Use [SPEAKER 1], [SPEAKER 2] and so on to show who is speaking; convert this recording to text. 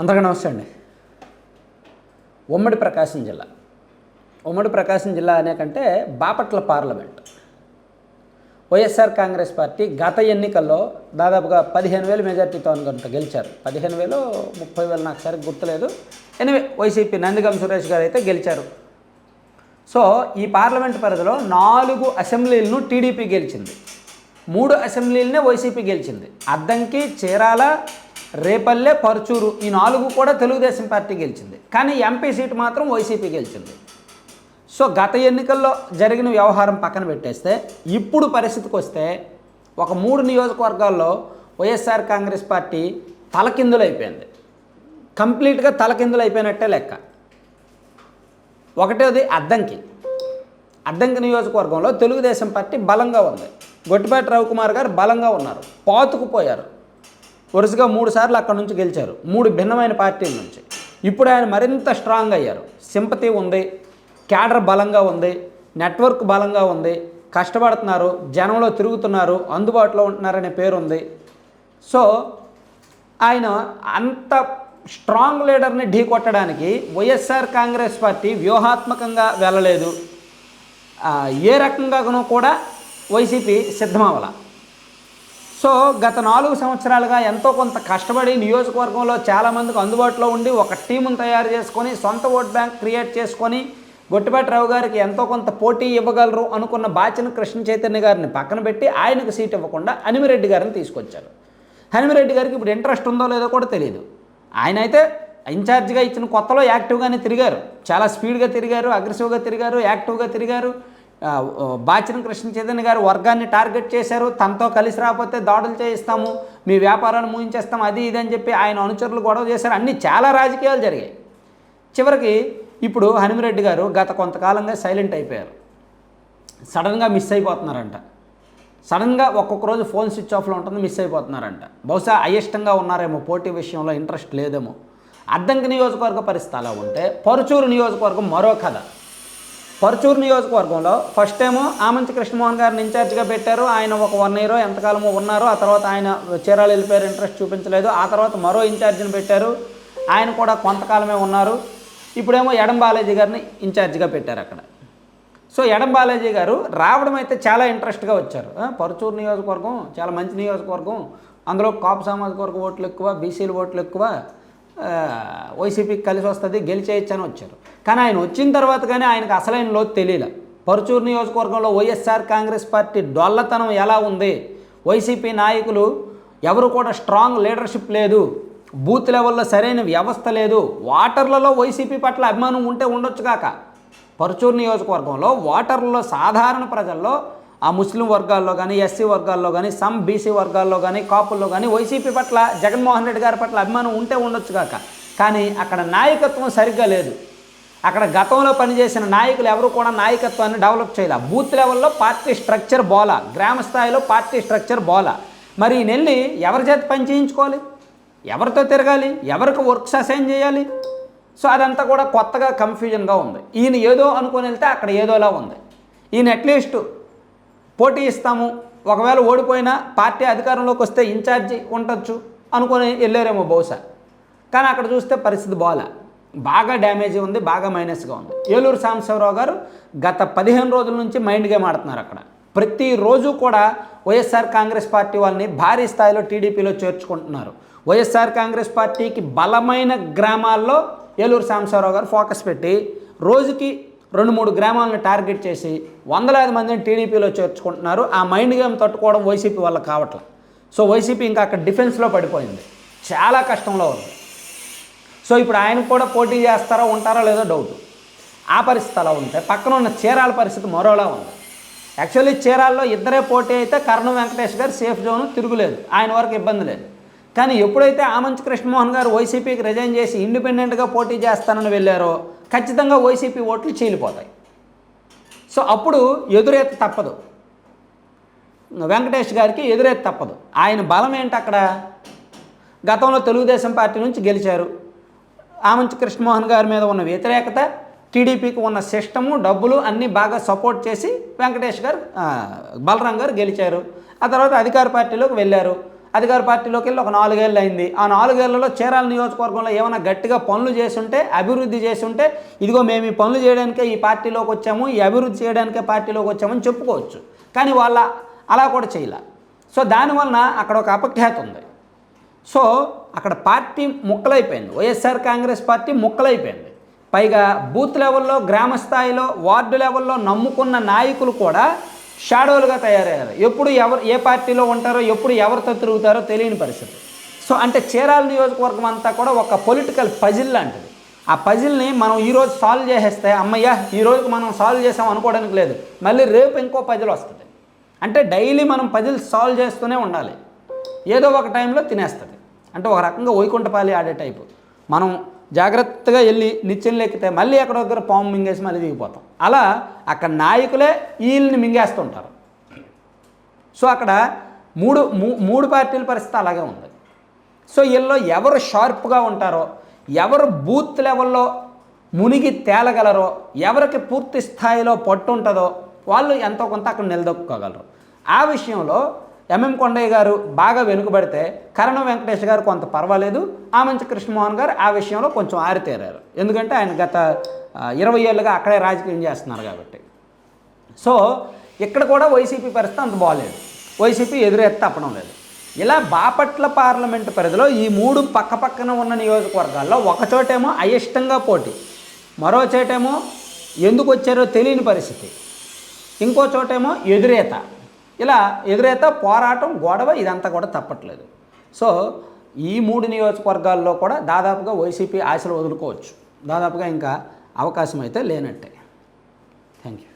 [SPEAKER 1] అందరికీ నమస్తే అండి. ఉమ్మడి ప్రకాశం జిల్లా. ఉమ్మడి ప్రకాశం జిల్లా అనే కంటే Bapatla parliament. YSR Congress party గత ఎన్నికల్లో దాదాపుగా పదిహేను వేలు మెజార్టీతో అనుకుంట గెలిచారు. పదిహేను వేలు ముప్పై వేలు నాకు సరిగ్గా గుర్తులేదు. ఎనివే వైసీపీ నందిగం సురేష్ గారు అయితే గెలిచారు. సో ఈ పార్లమెంట్ పరిధిలో నాలుగు అసెంబ్లీలను టీడీపీ గెలిచింది. మూడు అసెంబ్లీలనే వైసీపీ గెలిచింది. అద్దంకి చీరాల రేపల్లె పరుచూరు ఈ నాలుగు కూడా తెలుగుదేశం పార్టీ గెలిచింది. కానీ ఎంపీ సీటు మాత్రం వైసీపీ గెలిచింది. సో గత ఎన్నికల్లో జరిగిన వ్యవహారం పక్కన పెట్టేస్తే ఇప్పుడు పరిస్థితికి వస్తే ఒక మూడు నియోజకవర్గాల్లో వైఎస్ఆర్ కాంగ్రెస్ పార్టీ తలకిందులైపోయింది. కంప్లీట్గా తలకిందులు అయిపోయినట్టే లెక్క. ఒకటేది అద్దంకి. అద్దంకి నియోజకవర్గంలో తెలుగుదేశం పార్టీ బలంగా ఉంది. గొట్టిపాటి రవికుమార్ గారు బలంగా ఉన్నారు. పాతుకుపోయారు. వరుసగా మూడు సార్లు అక్కడ నుంచి గెలిచారు. మూడు భిన్నమైన పార్టీల నుంచి. ఇప్పుడు ఆయన మరింత స్ట్రాంగ్ అయ్యారు. సింపతి ఉంది క్యాడర్ బలంగా ఉంది నెట్వర్క్ బలంగా ఉంది కష్టపడుతున్నారు జనంలో తిరుగుతున్నారు అందుబాటులో ఉంటున్నారనే పేరు ఉంది. సో ఆయన అంత స్ట్రాంగ్ లీడర్ని ఢీ కొట్టడానికి వైఎస్ఆర్ కాంగ్రెస్ పార్టీ వ్యూహాత్మకంగా వెళ్ళలేదు. ఏ రకంగానూ కూడా వైసీపీ సిద్ధమవల సో గత నాలుగు సంవత్సరాలుగా ఎంతో కొంత కష్టపడి నియోజకవర్గంలో చాలామందికి అందుబాటులో ఉండి ఒక టీమును తయారు చేసుకొని సొంత ఓట్ బ్యాంక్ క్రియేట్ చేసుకొని గొట్టిపాటి రావు గారికి ఎంతో కొంత పోటీ ఇవ్వగలరు అనుకున్న బాచిన కృష్ణ చైతన్య గారిని పక్కన పెట్టి ఆయనకు సీట్ ఇవ్వకుండా హనిమిరెడ్డి గారిని తీసుకొచ్చారు. హనిమిరెడ్డి గారికి ఇప్పుడు ఇంట్రెస్ట్ ఉందో లేదో కూడా తెలియదు ఆయన అయితే ఇన్ఛార్జిగా ఇచ్చిన కొత్తలో యాక్టివ్గానే తిరిగారు. చాలా స్పీడ్గా తిరిగారు అగ్రెసివ్గా తిరిగారు యాక్టివ్గా తిరిగారు. బాచిన కృష్ణ చైతన్య గారు వర్గాన్ని టార్గెట్ చేశారు. తనతో కలిసి రాకపోతే దాడులు చేయిస్తాము. మీ వ్యాపారాన్ని ముగించేస్తాం అది ఇది అని చెప్పి ఆయన అనుచరులు గొడవ చేశారు. అన్నీ చాలా రాజకీయాలు జరిగాయి. చివరికి ఇప్పుడు హనుమరెడ్డి గారు గత కొంతకాలంగా సైలెంట్ అయిపోయారు. సడన్గా మిస్ అయిపోతున్నారంట. సడన్గా ఒక్కొక్క రోజు ఫోన్ స్విచ్ ఆఫ్లో ఉంటుంది మిస్ అయిపోతున్నారంట. బహుశా అయిష్టంగా ఉన్నారేమో పోటీ విషయంలో ఇంట్రెస్ట్ లేదేమో. అద్దంకి నియోజకవర్గ పరిస్థితి అలా ఉంటే పరుచూరు నియోజకవర్గం మరో కథ. పరుచూరు నియోజకవర్గంలో ఫస్ట్ ఏమో ఆమంచి కృష్ణమోహన్ గారిని ఇన్ఛార్జ్గా పెట్టారు. ఆయన ఒక వన్ ఇయర్ ఎంతకాలమో ఉన్నారు ఆ తర్వాత ఆయన చీరాలు వెళ్ళిపోయారు ఇంట్రెస్ట్ చూపించలేదు. ఆ తర్వాత మరో ఇన్ఛార్జిని పెట్టారు. ఆయన కూడా కొంతకాలమే ఉన్నారు. ఇప్పుడేమో ఎడం బాలాజీ గారిని ఇన్ఛార్జ్గా పెట్టారు అక్కడ. సో ఎడం బాలాజీ గారు రావడం అయితే చాలా ఇంట్రెస్ట్గా వచ్చారు. ఆ, పరుచూరు నియోజకవర్గం చాలా మంచి నియోజకవర్గం. అందులో కాపు సామాజిక వర్గ ఓట్లు ఎక్కువ బీసీల ఓట్లు ఎక్కువ. వైసీపీకి కలిసి వస్తుంది గెలిచేయచ్చని వచ్చారు. కానీ ఆయన వచ్చిన తర్వాత కానీ ఆయనకు అసలైన లోతు తెలియదు పరుచూరు నియోజకవర్గంలో వైఎస్ఆర్ కాంగ్రెస్ పార్టీ డొల్లతనం ఎలా ఉంది? వైసీపీ నాయకులు ఎవరు కూడా స్ట్రాంగ్ లీడర్షిప్ లేదు. బూత్ లెవెల్లో సరైన వ్యవస్థ లేదు. వాటర్లలో వైసీపీ పట్ల అభిమానం ఉంటే ఉండొచ్చు కాక. పరుచూరు నియోజకవర్గంలో వాటర్లలో సాధారణ ప్రజల్లో ఆ ముస్లిం వర్గాల్లో కానీ ఎస్సీ వర్గాల్లో కానీ సమ్ బీసీ వర్గాల్లో కానీ కాపుల్లో కానీ వైసీపీ పట్ల జగన్మోహన్ రెడ్డి గారి పట్ల అభిమానం ఉంటే ఉండొచ్చు కాక. కానీ అక్కడ నాయకత్వం సరిగ్గా లేదు. అక్కడ గతంలో పనిచేసిన నాయకులు ఎవరు కూడా నాయకత్వాన్ని డెవలప్ చేయాలి. బూత్ లెవెల్లో పార్టీ స్ట్రక్చర్ బోలా. గ్రామ స్థాయిలో పార్టీ స్ట్రక్చర్ బోలా. మరి ఈ నెల్లి ఎవరి చేత పని చేయించుకోవాలి? ఎవరితో తిరగాలి? ఎవరికి వర్క్స్ అసైన్ చేయాలి? సో అదంతా కూడా కొత్తగా కన్ఫ్యూజన్గా ఉంది. ఈయన ఏదో అనుకుని వెళ్తే అక్కడ ఏదోలా ఉంది. ఈయన అట్లీస్ట్ పోటీ ఇస్తాము. ఒకవేళ ఓడిపోయినా పార్టీ అధికారంలోకి వస్తే ఇన్ఛార్జి ఉండొచ్చు అనుకొని వెళ్ళారేమో బహుశా. కానీ అక్కడ చూస్తే పరిస్థితి బాగా బాగా డ్యామేజ్ ఉంది బాగా మైనస్గా ఉంది. ఏలూరు సాంబశివరావు గారు గత పదిహేను రోజుల నుంచి మైండ్ గేమ్ ఆడుతున్నారు అక్కడ ప్రతిరోజు కూడా వైఎస్ఆర్ కాంగ్రెస్ పార్టీ వాళ్ళని భారీ స్థాయిలో టీడీపీలో చేర్చుకుంటున్నారు. వైఎస్ఆర్ కాంగ్రెస్ పార్టీకి బలమైన గ్రామాల్లో ఏలూరు సాంబశివరావు గారు ఫోకస్ పెట్టి రోజుకి రెండు మూడు గ్రామాలను టార్గెట్ చేసి వందలాది మందిని టీడీపీలో చేర్చుకుంటున్నారు. ఆ మైండ్ గేమ్ తట్టుకోవడం వైసీపీ వల్ల కావట్లే. సో వైసీపీ ఇంకా అక్కడ డిఫెన్స్లో పడిపోయింది. చాలా కష్టంలో ఉంది. సో ఇప్పుడు ఆయన కూడా పోటీ చేస్తారో ఉంటారో లేదో డౌట్. ఆ పరిస్థితి అలా ఉంటే పక్కన ఉన్న చీరాల పరిస్థితి మరోలా ఉంది. యాక్చువల్లీ చీరాల్లో ఇద్దరే పోటీ అయితే కరణం వెంకటేష్ గారు సేఫ్ జోన్ తిరుగులేదు. ఆయన వరకు ఇబ్బంది లేదు. కానీ ఎప్పుడైతే ఆమంచి కృష్ణమోహన్ గారు వైసీపీకి రిజైన్ చేసి ఇండిపెండెంట్గా పోటీ చేస్తానని వెళ్ళారో ఖచ్చితంగా వైసీపీ ఓట్లు చీలిపోతాయి. సో అప్పుడు ఎదురేత తప్పదు. వెంకటేష్ గారికి ఎదురేత తప్పదు. ఆయన బలం ఏంటి అక్కడ? గతంలో తెలుగుదేశం పార్టీ నుంచి గెలిచారు. ఆమంచి కృష్ణమోహన్ గారి మీద ఉన్న వ్యతిరేకత టీడీపీకి ఉన్న సిస్టము డబ్బులు అన్నీ బాగా సపోర్ట్ చేసి వెంకటేష్ గారు బలరాం గారు గెలిచారు. ఆ తర్వాత అధికార పార్టీలోకి వెళ్ళారు. అధికార పార్టీలోకి వెళ్ళి ఒక నాలుగేళ్ళు అయింది. ఆ నాలుగేళ్ళలో చీరాల నియోజకవర్గంలో ఏమైనా గట్టిగా పనులు చేసుంటే అభివృద్ధి చేసుంటే ఇదిగో మేము ఈ పనులు చేయడానికే ఈ పార్టీలోకి వచ్చాము ఈ అభివృద్ధి చేయడానికే పార్టీలోకి వచ్చామని చెప్పుకోవచ్చు. కానీ వాళ్ళ అలా కూడా చేయలే. సో దానివలన అక్కడ ఒక అపఖ్యాత ఉంది. సో అక్కడ పార్టీ ముక్కలైపోయింది. వైఎస్ఆర్ కాంగ్రెస్ పార్టీ ముక్కలైపోయింది. పైగా బూత్ లెవెల్లో గ్రామ స్థాయిలో వార్డు లెవెల్లో నమ్ముకున్న నాయకులు కూడా షాడోలుగా తయారయ్యారు. ఎప్పుడు ఎవరు ఏ పార్టీలో ఉంటారో ఎప్పుడు ఎవరితో తిరుగుతారో తెలియని పరిస్థితి. సో అంటే చీరాల నియోజకవర్గం అంతా కూడా ఒక పొలిటికల్ పజిల్ లాంటిది. ఆ పజిల్ని మనం ఈరోజు సాల్వ్ చేసేస్తే అమ్మయ్య ఈ రోజుకి మనం సాల్వ్ చేసాం అనుకోవడానికి లేదు. మళ్ళీ రేపు ఇంకో పజిల్ వస్తుంది. అంటే డైలీ మనం పజిల్ సాల్వ్ చేస్తూనే ఉండాలి. ఏదో ఒక టైంలో తినేస్తుంది. అంటే ఒక రకంగా వైకుంఠపాలి ఆడే టైపు మనం జాగ్రత్తగా వెళ్ళి నిత్యం ఎక్కితే మళ్ళీ ఎక్కడ దగ్గర పాము మింగేసి మళ్ళీ దిగిపోతాం. అలా అక్కడ నాయకులే వీళ్ళని మింగేస్తుంటారు. సో అక్కడ మూడు మూ- మూడు పార్టీల పరిస్థితి అలాగే ఉంది. సో వీళ్ళలో ఎవరు షార్ప్గా ఉంటారో ఎవరు బూత్ లెవెల్లో మునిగి తేలగలరో ఎవరికి పూర్తి స్థాయిలో పట్టు ఉంటుందో వాళ్ళు ఎంతో కొంత అక్కడ నిలదొక్కుకోగలరు. ఆ విషయంలో ఎంఎం కొండయ్య గారు బాగా వెనుకబడితే కరణం వెంకటేష్ గారు కొంత పర్వాలేదు. ఆమంచి కృష్ణమోహన్ గారు ఆ విషయంలో కొంచెం ఆరితేరారు. ఎందుకంటే ఆయన గత ఇరవై ఏళ్ళుగా అక్కడే రాజకీయం చేస్తున్నారు కాబట్టి. సో ఇక్కడ కూడా వైసీపీ పరిస్థితి అంత బాగాలేదు వైసీపీ ఎదురెత్త తప్పడం లేదు. ఇలా బాపట్ల పార్లమెంటు పరిధిలో ఈ మూడు పక్క పక్కన ఉన్న నియోజకవర్గాల్లో ఒకచోటేమో అయిష్టంగా పోటీ మరో చోటేమో ఎందుకు వచ్చారో తెలియని పరిస్థితి. ఇంకో చోటేమో ఎదురేత. ఇలా ఎదురైతే పోరాటం గొడవ ఇదంతా కూడా తప్పట్లేదు. సో ఈ మూడు నియోజకవర్గాల్లో కూడా దాదాపుగా వైసీపీ ఆశలు వదులుకోవచ్చు. దాదాపుగా ఇంకా అవకాశం అయితే లేనట్టే. Thank you